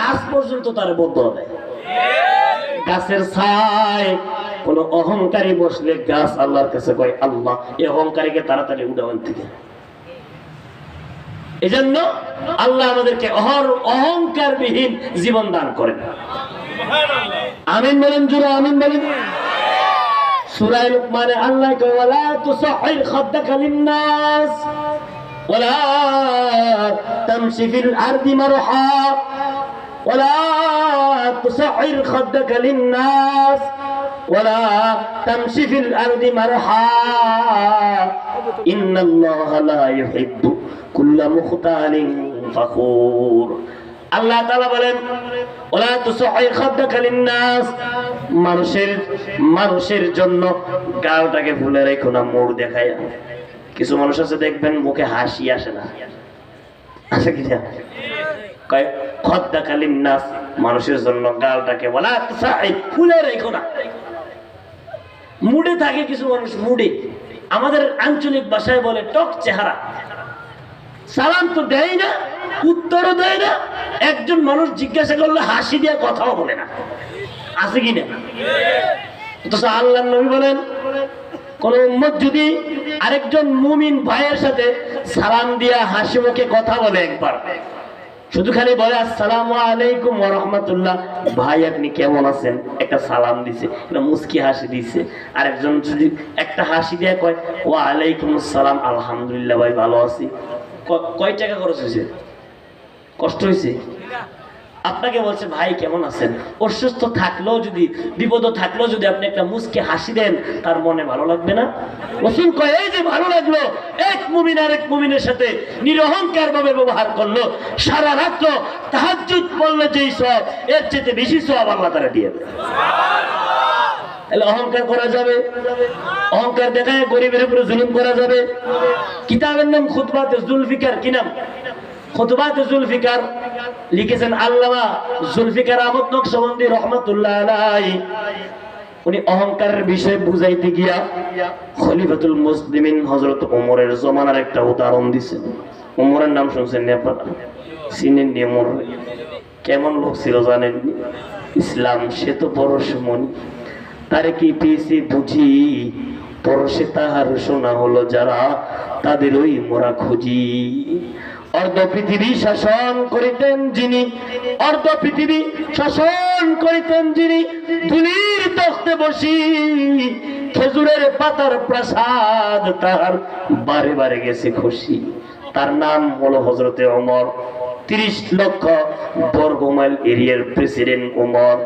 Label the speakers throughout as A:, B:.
A: গাছ পর্যন্ত তার বদ্ধ হবে গাছের ছায় কোন অহংকারী বসলে গাছ আল্লাহর কাছে কয়, আল্লাহ, এই অহংকারীকে তাড়াতাড়ি উঠাবেন থেকে। এজন্য আল্লাহ আমাদেরকে অহর অহংকার বিহীন জীবন দান করেন। আমিন বলেন জুড়ে আমিন বলেন। সূরা লুকমানে আল্লাহ কয়, ওয়ালা তুসাহির খাদ্দাকা লিন-নাস ওয়ালা তুসাহির খাদ্দাকা লিন-নাস, ওয়ালা তামশি ফিল আরদি মারহা। ইন্নাল্লাহা লা ইউহিব্বু কুল্লা মুখতালিন ফাখুর। আল্লাহ তাআলা বলেন ওলা তুসাহির খাদ্দাকা লিন-নাস, মানুষের মানুষের জন্য গালটাকে ফুলে রেখো না, মোড় দেখায় কিছু মানুষ আছে দেখবেন মুখে হাসি আসে না। আসে কি কয় মানুষের জন্য গালটাকে বলা ফুলে রেখো না। মুডে থাকে কিছু মানুষ, মুডে। আমাদের আঞ্চলিক ভাষায় বলে টক চেহারা। সালাম তো দেয় না, উত্তরও দেয় না। একজন মানুষ জিজ্ঞাসা করলে হাসি দিয়ে কথাও বলে না। আছে কি না? আল্লাহ নবী বলেন, কোন উম্মত যদি আরেকজন মুমিন ভাইয়ের সাথে সালাম দিয়া হাসি মুখে কথা বলে একবার শুধু খালি বলে, আসসালামু আলাইকুম রাহমাতুল্লাহ। ভাই, আপনি কেমন আছেন? একটা সালাম দিছে, একটা মুস্কি হাসি দিছে। আর একজন যদি একটা হাসি দিয়ে কয় ওয়া আলাইকুম আসসালাম, আলহামদুলিল্লাহ ভাই, ভালো আছি। কয় টাকা খরচ হয়েছে? কষ্ট হয়েছে? আপনাকে বলছে, ভাই, কেমন আছেন? অসুস্থ থাকলেও যদি, বিপদ থাকলেও যদি আপনি একটা মুসকে হাসি দেন, তার মনে ভালো লাগবে না? রসুল কয়, এই যে ভালো লাগল। এক মুমিন আর এক মুমিনের সাথে নিরহংকার ভাবে ব্যবহার করল। সারা রাত্র তাহাজ্জুদ পড়লে যেই সব, এর চেয়ে বেশি সব আল্লাহ তারা দিয়ে দেবে তাহলে অহংকার করা যাবে? অহংকার দেখায় গরিবের উপরে জুলুম করা যাবে? কিতাবের নাম খুতবাতে জুলফিকার কি নাম? খুতবাতে জুলফিকার লিখেছেন আল্লামা জুলফিকার আহমদ নকশবন্দি রহমতুল্লাহ আলাইহি। উনি অহংকারের বিষয় বুঝাইতে গিয়া খলিফাতুল মুসলিমিন হযরত ওমরের জমানার একটা উদাহরণ দিছেন ওমরের নাম শুনছেন নি আপনারা চিনেন নি ওমর? কেমন লোক ছিল জানেন ইসলাম, সে তো পরশমণি তারে কি পেয়েছি বুঝি? পরশে তাহার শোনা হলো যারা তাদের ওই মোরা খুঁজি। অর্ধ পৃথিবী শাসন করিতেন যিনি, অর্ধ পৃথিবী শাসন করিতেন যিনি, ধুলির তখতে বসি খেজুরের পাতার প্রাসাদ তার বারে বারে গেছে খুশি। তার নাম হলো হজরতে অমর তিরিশ লক্ষ বর্গ মাইল এরিয়ার প্রেসিডেন্ট ওমর।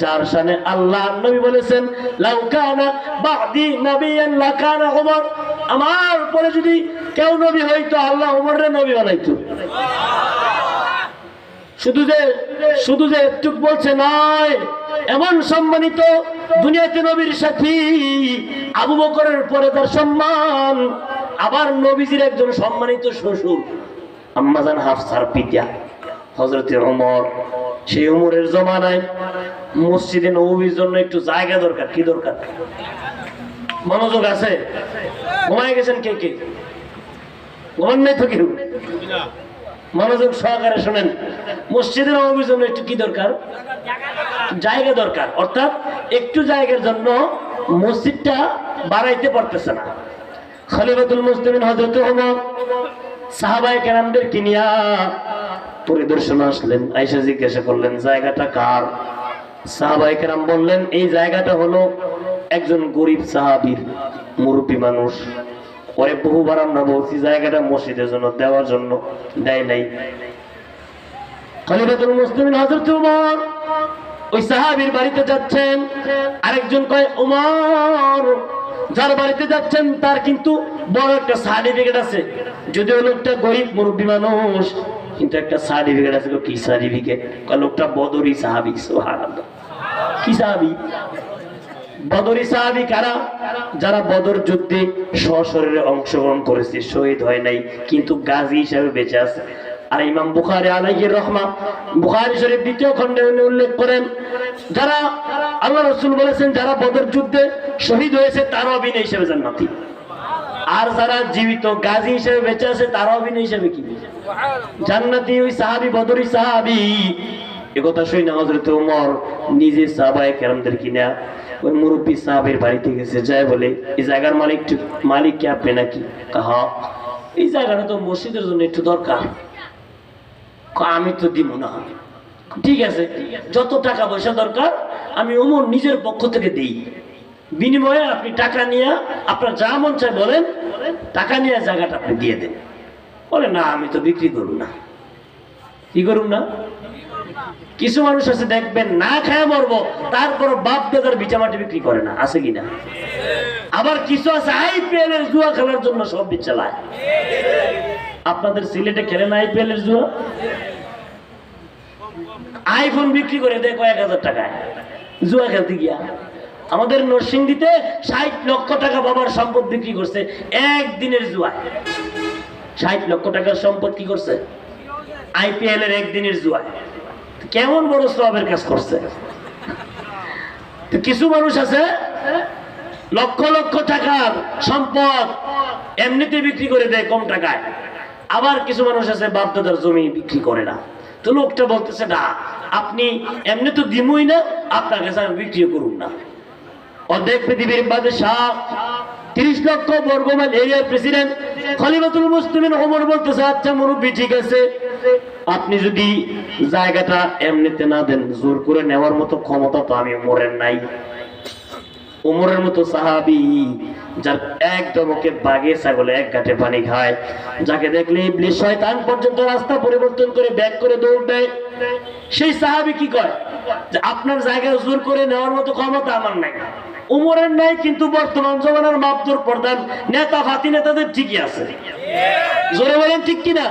A: যার সামনে আল্লাহ নবী বলেছেন লাউকানা বাদি নবিয়ান লাকানা ওমর আমার পরে যদি কেউ নবী হইতো, আল্লাহ ওমরে নবী বানাইতো। শুধু যে শুধু যে একটুক বলছে নয়, এমন সম্মানিত দুনিয়াতে নবীর সাথী আবু বকরের পরে তার সম্মান, আবার নবীজির একজন সম্মানিত শ্বশুর, আম্মাজান হাফসার পিতা হজরতে ওমর সেই উমরের জমানায় মসজিদে নবীর জন্য একটু জায়গা দরকার, কি দরকার? মনোযোগ আছে? ঘুমায় গেছেন কে কে? ঘুমান নাই তো কেউ? মনোযোগ সহকারে শোনেন। মসজিদের নবীর জন্য একটু কি দরকার? জায়গা দরকার। অর্থাৎ একটু জায়গার জন্য মসজিদটা বাড়াইতে পারতেছে না। খলিফাতুল মুসলিমিন হযরত ওমর সাহাবায়ে কেরামদের কিনিয়া পরিদর্শন আসলেন আয়েশা জিজ্ঞাসা করলেন, জায়গাটা কার? সাহাবায়ে কেরাম বললেন, এই জায়গাটা হলো একজন গরিব সাহাবীর মুরব্বী মানুষ। পরে বহুবার আমরা বলছি, জায়গাটা মসজিদের জন্য, দেওয়ার জন্য দেয় নাই। খলিফাতুল মুসলিমিন তার কিন্তু বড় একটা সার্টিফিকেট আছে। যদিও লোকটা গরিব মুরব্বী মানুষ কিন্তু একটা সার্টিফিকেট আছে কি সার্টিফিকেট লোকটা বদরি সাহাবি, সুবহানাল্লাহ। কি সাহাবি? বদরি সাহাবি কারা? যারা বদর যুদ্ধে সশরীরে অংশগ্রহণ করেছে, শহীদ হয় নাই, কিন্তু গাজী হিসাবে বেঁচে আছে। আর ইমাম বুখারি আলাইহি রহমা, বুখারী শরীফ দ্বিতীয় খণ্ডে উনি উল্লেখ করেন, যারা আল্লাহ রাসূল বলেছেন, যারা বদর যুদ্ধে শহীদ হয়েছে, তারা অভিনয় হিসেবে জান্নাতি। আর যারা জীবিত, গাজী হিসেবে বেঁচে আছে তারা অভিনয় হিসেবে কি? জান্নাতি ওই সাহাবি, বদরি সাহাবি। না হজরত উমর নিজে কেরামদের কিনা ওই মুরব্বী সাহাবের বাড়িতে গেছে, যায় বলে, এই জায়গার মালিক মালিক কি আপনি নাকি? হ্যাঁ এই জায়গাটা তো মসজিদের জন্য একটু দরকার। আমি তো দিব না। ঠিক আছে, যত টাকা পয়সা দরকার, আমি ওমর নিজের পক্ষ থেকে দিই। বিনিময়ে আপনি টাকা নিয়ে, আপনার যা মন চায় বলেন, টাকা নিয়ে জায়গাটা আপনি দিয়ে দেন। বলে, না, আমি তো বিক্রি করুন না। কি করুন না? কিছু মানুষ আছে, দেখবেন, না খায় মরবো তারপর বাপ দাদার ভিটামাটি বিক্রি করে না। আছে কিনা? আবার কিছু আছে আইপিএল এর জুয়া খেলার জন্য সব চালায় আপনাদের সিলেটে খেলে না আইপিএল এর জুয়া? আইফোন বিক্রি করে দেয় কয়েক হাজার টাকায়। জুয়া খেলতে গিয়া। আমাদের নরসিংদীতে ষাট লক্ষ টাকা বাবার সম্পদ বিক্রি করছে একদিনের জুয়া ষাট লক্ষ টাকার সম্পদ কি করছে? আইপিএল এর একদিনের জুয়া কেমন বড় সবের কাজ করছে? কিছু মানুষ আছে, লক্ষ লক্ষ টাকার সম্পদ এমনিতে বিক্রি করে দেয় কম টাকায়। আবার কিছু মানুষ আছে বাপদাদার জমি বিক্রি করে না। তো লোকটা বলতেছে, না, আপনি এমনি তো দিমই না, আপনার কাছে আমি বিক্রিও করুন না। অর্ধেক পৃথিবীর বাদশাহ, তিরিশ লক্ষ বর্গ মাইল এরিয়ার প্রেসিডেন্ট খলিফাতুল মুসলিমিন ওমর বলতেছে আচ্ছা মুরব্বী, ঠিক আছে। আপনি যদি জায়গাটা এমনিতে না দেন, জোর করে নেওয়ার মতো ক্ষমতা তো আমি ওমরের নাই। উমরের মতো সাহাবি, যার এক দমকে বাগে ছাগলে এক ঘাটে পানি খায়, যাকে দেখলে ইবলিস শয়তান পর্যন্ত রাস্তা পরিবর্তন করে ব্যাক করে দৌড় দেয়। সেই সাহাবি কি যে, আপনার জায়গায় জোর করে নেওয়ার মতো ক্ষমতা আমার নাই। উমরের নাই কিন্তু বর্তমান জমানার মাপজোর প্রধান নেতা ফাতি নেতাদের ঠিকই আছে। জোরে বলেন ঠিক কিনা?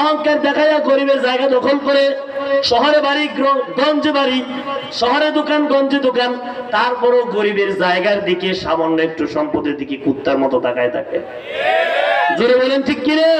A: অহংকার দেখাইয়া গরিবের জায়গা দখল করে শহরে বাড়ি গঞ্জে বাড়ি, শহরে দোকান, গঞ্জে দোকান, তারপরও গরিবের জায়গার দিকে সামান্য একটু সম্পদের দিকে কুত্তার মতো তাকায় থাকে। জোরে বলেন ঠিক কিনা?